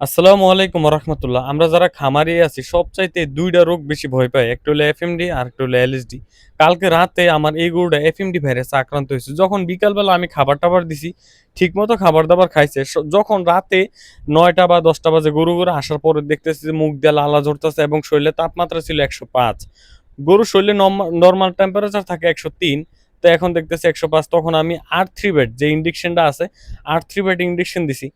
আসসালামু আলাইকুম রহমতুল্লাহ আমরা যারা খামারি আছি, সবচাইতে দুইটা রোগ বেশি ভয় পাই, একটা হলো এফএমডি আর একটা হলো এলএসডি কালকে রাতে আমার এই গরুটা এফএমডি ভাইরাসে আক্রান্ত হয়েছে। যখন বিকালবেলা আমি খাবার টাবার দিছি, ঠিকমতো খাবার দাবার খাইছে যখন রাতে নয়টা বা দশটা বাজে গরু গরু আসার পরে দেখতেছি যে মুখ দিয়ে লালা ঝরতেছে এবং শরীরে তাপমাত্রা ছিল একশো পাঁচ। গরুর শরীরে নর্মাল টেম্পারেচার থাকে একশো তিন। তো এখন দেখতেছি একশো পাঁচ। তখন আমি আর থ্রি বেড যে ইন্ডেকশনটা আছে আর থ্রি বেড ইন্ডেকশন দিছি।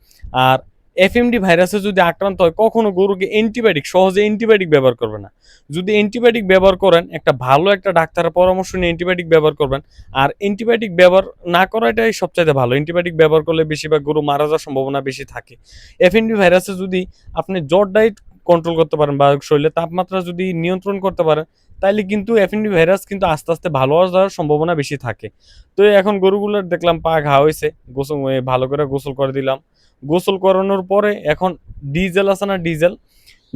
আর এফএমডি ভাইরাসে যদি আক্রান্ত হয়, কখনো গরুকে অ্যান্টিবায়োটিক সহজে অ্যান্টিবায়োটিক ব্যবহার করবে না। যদি অ্যান্টিবায়োটিক ব্যবহার করেন, একটা ভালো একটা ডাক্তারের পরামর্শ নিয়ে অ্যান্টিবায়োটিক ব্যবহার করবেন, আর অ্যান্টিবায়োটিক ব্যবহার না করাটাই সবচাইতে ভালো। অ্যান্টিবায়োটিক ব্যবহার করলে বেশিরভাগ গরু মারা যাওয়ার সম্ভাবনা বেশি থাকে। এফএমডি ভাইরাসে যদি আপনি জ্বর ডায়েট কন্ট্রোল করতে পারেন বা শরীরে তাপমাত্রা যদি নিয়ন্ত্রণ করতে পারেন তাহলে কিন্তু এফএনডি ভাইরাস কিন্তু আস্তে আস্তে ভালো হওয়ার সম্ভাবনা বেশি থাকে। তো এখন গরুগুলোর দেখলাম পা ঘা হয়েছে গোসল ভালো করে গোসল করে দিলাম। গোসল করানোর পরে এখন ডিজেল আছে না ডিজেল?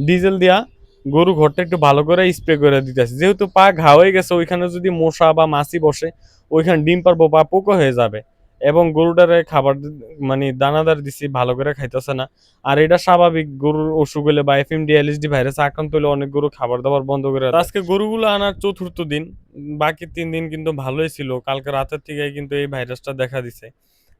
ডিজেল দিয়া গরু ঘরটা একটু ভালো করে স্প্রে করে দিতে দিতেছে। যেহেতু পা ঘা হয়ে গেছে, ওইখানে যদি মশা বা মাছি বসে, ওইখানে ডিম পারব বা পোকো হয়ে যাবে। এবং গরুটারে খাবার মানে দানাদার দিছি, ভালো করে খাইতেছে না। আর এটা স্বাভাবিক, গরুর অসুখ হলে বা এফএম এলএসডি ভাইরাস আক্রান্ত হলে অনেক গরু খাবার দাবার বন্ধ করে আজকে গরুগুলো আনার চতুর্থ দিন, বাকি তিন দিন কিন্তু ভালোই ছিল। কালকে রাতের থেকে কিন্তু এই ভাইরাসটা দেখা দিছে।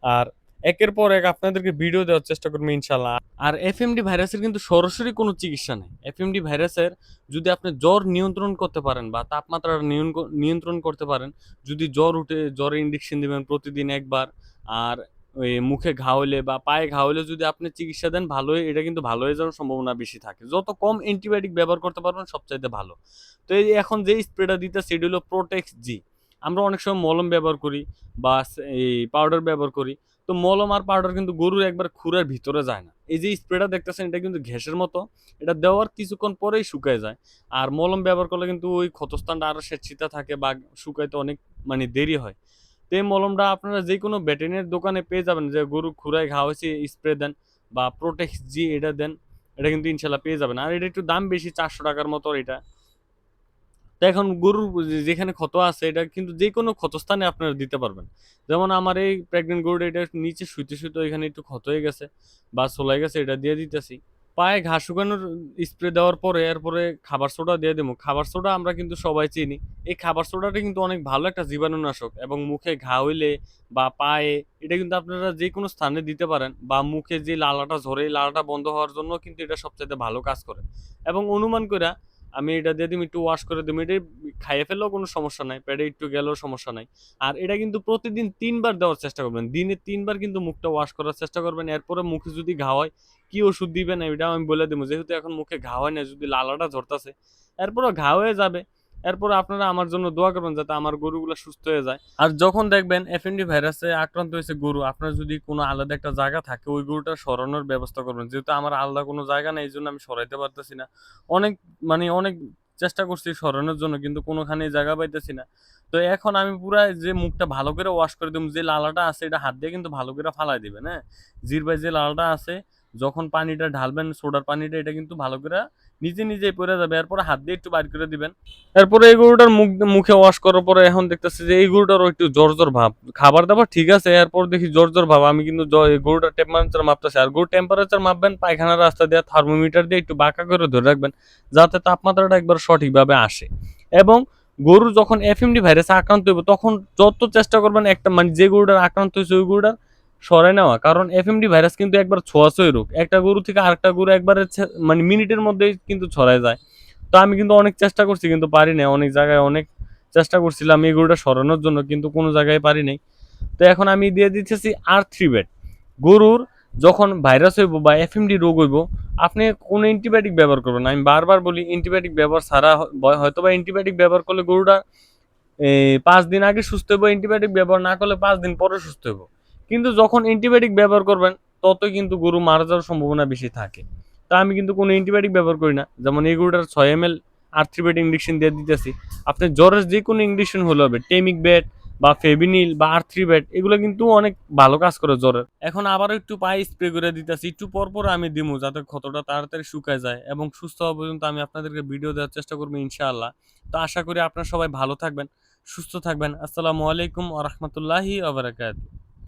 আর একের পর এক আপনাদেরকে ভিডিও দেওয়ার চেষ্টা করব ইনশাল্লাহ আর এফএমডি ভাইরাসের কিন্তু সরাসরি কোনো চিকিৎসা নেই। এফএমডি ভাইরাসের যদি আপনি জ্বর নিয়ন্ত্রণ করতে পারেন বা তাপমাত্রা নিয়ন- নিয়ন্ত্রণ করতে পারেন, যদি জ্বর উঠে জ্বরের ইঞ্জেকশন দেবেন প্রতিদিন একবার, আর ওই মুখে ঘা হলে বা পায়ে ঘা হলে যদি আপনি চিকিৎসা দেন, ভালো এটা কিন্তু ভালো হয়ে যাওয়ার সম্ভাবনা বেশি থাকে। যত কম অ্যান্টিবায়োটিক ব্যবহার করতে পারবেন, সবচাইতে ভালো। তো এই এখন যে স্প্রেটা দিতে সেটি হলো প্রোটেক্স জি আমরা অনেক সময় মলম ব্যবহার করি বা এই পাউডার ব্যবহার করি। তো মলম আর পাউডার কিন্তু গরুর একবার খুরের ভিতরে যায় না। এই যে স্প্রেটা দেখতেছেন, এটা কিন্তু ঘ্যাসের মতো। এটা দেওয়ার কিছুক্ষণ পরেই শুকায় যায়। আর মলম ব্যবহার করলে কিন্তু ওই ক্ষতস্থানটা আরও স্বেচ্ছিতা থাকে বা শুকাইতে অনেক মানে দেরি হয়। তো এই মলমটা আপনারা যে কোনো ভেটেরিনারি দোকানে পেয়ে যাবেন যে গরু খুরায় ঘা হয়েছে স্প্রে দেন বা প্রোটেক্স জি এটা দেন, এটা কিন্তু ইনশাল্লাহ পেয়ে যাবেন। আর এটা একটু দাম বেশি, চারশো টাকার মতো এটা। তো এখন গরুর যেখানে ক্ষত আছে, এটা কিন্তু যে কোনো ক্ষতস্থানে আপনারা দিতে পারবেন। যেমন আমার এই প্রেগনেন্ট গরুটা, এটা নিচে শুইতে শুইতে এখানে একটু ক্ষত হয়ে গেছে বা সোলাই গেছে, এটা দিয়ে দিতেছি। পায়ে ঘাস শুকানোর স্প্রে দেওয়ার পরে, এরপরে খাবার সোডা দিয়ে দেবো। খাবার সোডা আমরা কিন্তু সবাই চিনি। এই খাবার সোডাটা কিন্তু অনেক ভালো একটা জীবাণুনাশক এবং মুখে ঘা হইলে বা পায়ে, এটা কিন্তু আপনারা যে কোনো স্থানে দিতে পারেন বা মুখে যে লালাটা ঝরে, লালাটা বন্ধ হওয়ার জন্য কিন্তু এটা সবচেয়ে ভালো কাজ করে। এবং অনুমান করে আমি এটা দিয়ে দিম, একটু ওয়াশ করে দিম এটা খাইয়ে ফেললেও কোনো সমস্যা নাই, পেটে একটু গেলেও সমস্যা নাই। আর এটা কিন্তু প্রতিদিন তিনবার দেওয়ার চেষ্টা করবেন, দিনে তিনবার কিন্তু মুখটা ওয়াশ করার চেষ্টা করবেন, এরপরে মুখে যদি ঘা হয়, কি ওষুধ দিবেন এটা আমি বলে দেবো, যেহেতু এখন মুখে ঘা হয় না, যদি লালাটা ঝরতাছে এরপরে ঘা হয়ে যাবে এরপরে আপনারা আমার জন্য দোয়া করবেন যাতে আমার গরুগুলো সুস্থ হয়ে যায়। আর যখন দেখবেন এফএনডি ভাইরাসে আক্রান্ত হয়েছে গরু, আপনার যদি কোনো আলাদা একটা জায়গা থাকে, ওই গরুটা সরানোর ব্যবস্থা করবেন। যেহেতু আমার আলাদা কোনো জায়গা নেই, এই জন্য আমি সরাইতে পারতেছি না। অনেক মানে অনেক চেষ্টা করছি সরানোর জন্য, কিন্তু কোনোখানে জায়গা পাইতেছি না। তো এখন আমি পুরা যে মুখটা ভালো করে ওয়াশ করে দিব, যে লালাটা আছে, এটা হাত দিয়ে কিন্তু ভালো করে ফালাই দিবেন হ্যাঁ? জিরবাই যে লালাটা আছে যখন পানিটা ঢালবেন, সোডার পানিটা, এটা কিন্তু ভালো করে নিজে নিজেই পড়ে যাবে। এরপরে হাত দিয়ে একটু বাইর করে দিবেন। এরপরে এই গরুটার মুখ, মুখে ওয়াশ করার পরে এখন দেখতেছি যে এই গরুটারও একটু জ্বর জ্বর ভাব। খাবার দাবার ঠিক আছে, এরপর দেখি জ্বর জ্বর ভাব। আমি কিন্তু গরুটার টেম্পারেচার মাপতেছি। আর গরুর টেম্পারেচার মাপবেন পায়খানার রাস্তা দিয়ে থার্মোমিটার দিয়ে একটু বাঁকা করে ধরে রাখবেন, যাতে তাপমাত্রাটা একবার সঠিকভাবে আসে। এবং গরু যখন এফএমডি ভাইরাসে আক্রান্ত হইব, তখন যত চেষ্টা করবেন একটা মানে যে গরুটার আক্রান্ত হয়েছে ওই গরুটার সরাই নেওয়া। কারণ এফএমডি ভাইরাস কিন্তু একবার ছোঁয়াছই রোগ। একটা গরু থেকে আরেকটা গরু একবারে মানে মিনিটের মধ্যেই কিন্তু ছড়ায় যায়। তো আমি কিন্তু অনেক চেষ্টা করছি, কিন্তু পারি না অনেক জায়গায় অনেক চেষ্টা করছিলাম এই গরুটা সরানোর জন্য, কিন্তু কোনো জায়গায় পারি নাই। তো এখন আমি দিয়ে দিতেছি আর থ্রি বেড গরুর যখন ভাইরাস হইব বা এফএমডি রোগ হইব, আপনি কোনো অ্যান্টিবায়োটিক ব্যবহার করবেন। আমি বারবার বলি অ্যান্টিবায়োটিক ব্যবহার হ- হয়তো বা অ্যান্টিবায়োটিক ব্যবহার করলে গরুটা পাঁচ দিন আগে সুস্থ হইব অ্যান্টিবায়োটিক ব্যবহার না করলে পাঁচ দিন পরে সুস্থ হইব। কিন্তু যখন অ্যান্টিবায়োটিক ব্যবহার করবেন, ততই কিন্তু গরু মারা যাওয়ার সম্ভাবনা বেশি থাকে। তা আমি কিন্তু কোনো অ্যান্টিবায়োটিক ব্যবহার করি না। যেমন এই গরুটার ছয় এম এল আর্থ্রিবেট ইঞ্জেকশন দিয়ে দিতেছি। আপনি জ্বরের যে কোনো ইঞ্জেকশন হলে হবে টেমিক বেড বা ফেবিনিল বা আর্থ্রিবেট এগুলো কিন্তু অনেক ভালো কাজ করে জ্বরের। এখন আবারও একটু পায়ে স্প্রে করে দিতেছি, একটু পর পর আমি দিমু যাতে ক্ষতটা তাড়াতাড়ি শুকায় যায় এবং সুস্থ হওয়া পর্যন্ত আমি আপনাদেরকে ভিডিও দেওয়ার চেষ্টা করব ইনশাআল্লাহ। তো আশা করি আপনারা সবাই ভালো থাকবেন, সুস্থ থাকবেন। আসসালামু আলাইকুম আ রহমতুল্লাহি আবরাকাত